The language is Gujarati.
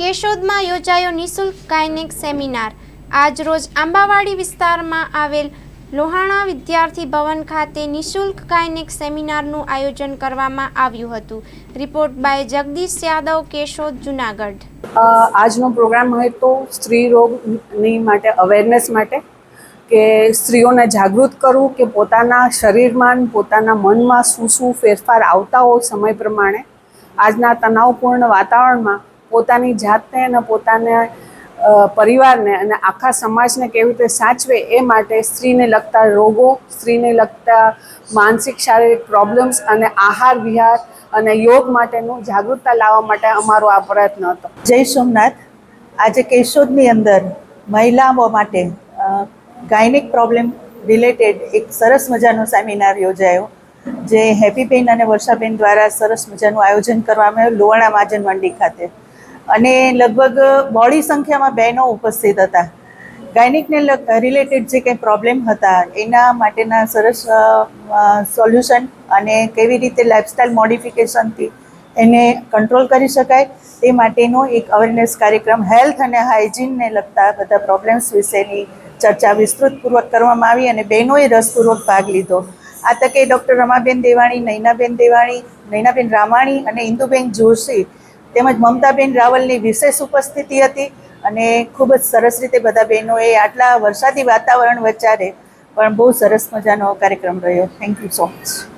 કેશોદમાં યોજાયો નિઃશુલ્ક ગાયનેક સેમિનાર. આજ રોજ આંબાવાડી વિસ્તારમાં આવેલ લોહાણા વિદ્યાર્થી ભવન ખાતે નિઃશુલ્ક ગાયનેક સેમિનારનું આયોજન કરવામાં આવ્યું હતું. Report by Jagdish Yadav, Keshod, Junagadh. આજનો પ્રોગ્રામ હતો સ્ત્રી રોગની માટે અવેરનેસ માટે કે સ્ત્રીઓને જાગૃત કરવું કે પોતાના શરીરમાં પોતાના મનમાં શું શું ફેરફાર આવતા હોય સમય પ્રમાણે. આજના તણાવપૂર્ણ વાતાવરણમાં પોતાની જાતને અને પોતાને પરિવારને અને આખા સમાજને કેવી રીતે સાચવે એ માટે સ્ત્રીને લગતા રોગો, સ્ત્રીને લગતા માનસિક શારીરિક પ્રોબ્લેમ્સ અને આહાર વિહાર અને યોગ માટેનું જાગૃતતા લાવવા માટે અમારો આ પ્રયત્ન હતો. જય સોમનાથ. આજે કેશોદની અંદર મહિલાઓ માટે ગાયનિક પ્રોબ્લેમ રિલેટેડ એક સરસ મજાનો સેમિનાર યોજાયો, જે હેપીબેન અને વર્ષાબેન દ્વારા સરસ મજાનું આયોજન કરવામાં આવ્યું લોહાણા મહાજન મંડી ખાતે. અને લગભગ બોડી સંખ્યામાં બહેનો ઉપસ્થિત હતા. ગાયનિકને રિલેટેડ જે કંઈ પ્રોબ્લેમ હતા, એના માટેના સરસ સોલ્યુશન અને કેવી રીતે લાઇફસ્ટાઇલ મોડિફિકેશનથી એને કંટ્રોલ કરી શકાય, તે માટેનો એક અવેરનેસ કાર્યક્રમ હેલ્થ અને હાઇજીનને લગતા બધા પ્રોબ્લેમ્સ વિશેની ચર્ચા વિસ્તૃતપૂર્વક કરવામાં આવી અને બહેનોએ રસપૂર્વક ભાગ લીધો. આ તકે ડૉક્ટર રમાબેન દેવાણી, નૈનાબેન દેવાણી, નૈનાબેન રામાણી અને ઇન્દુબેન જોશી તેમજ મમતાબેન રાવલની વિશેષ ઉપસ્થિતિ હતી અને ખૂબ જ સરસ રીતે બધા બહેનોએ આટલા વરસાદી વાતાવરણ વચ્ચારે પણ બહુ સરસ મજાનો કાર્યક્રમ રહ્યો. Thank you so much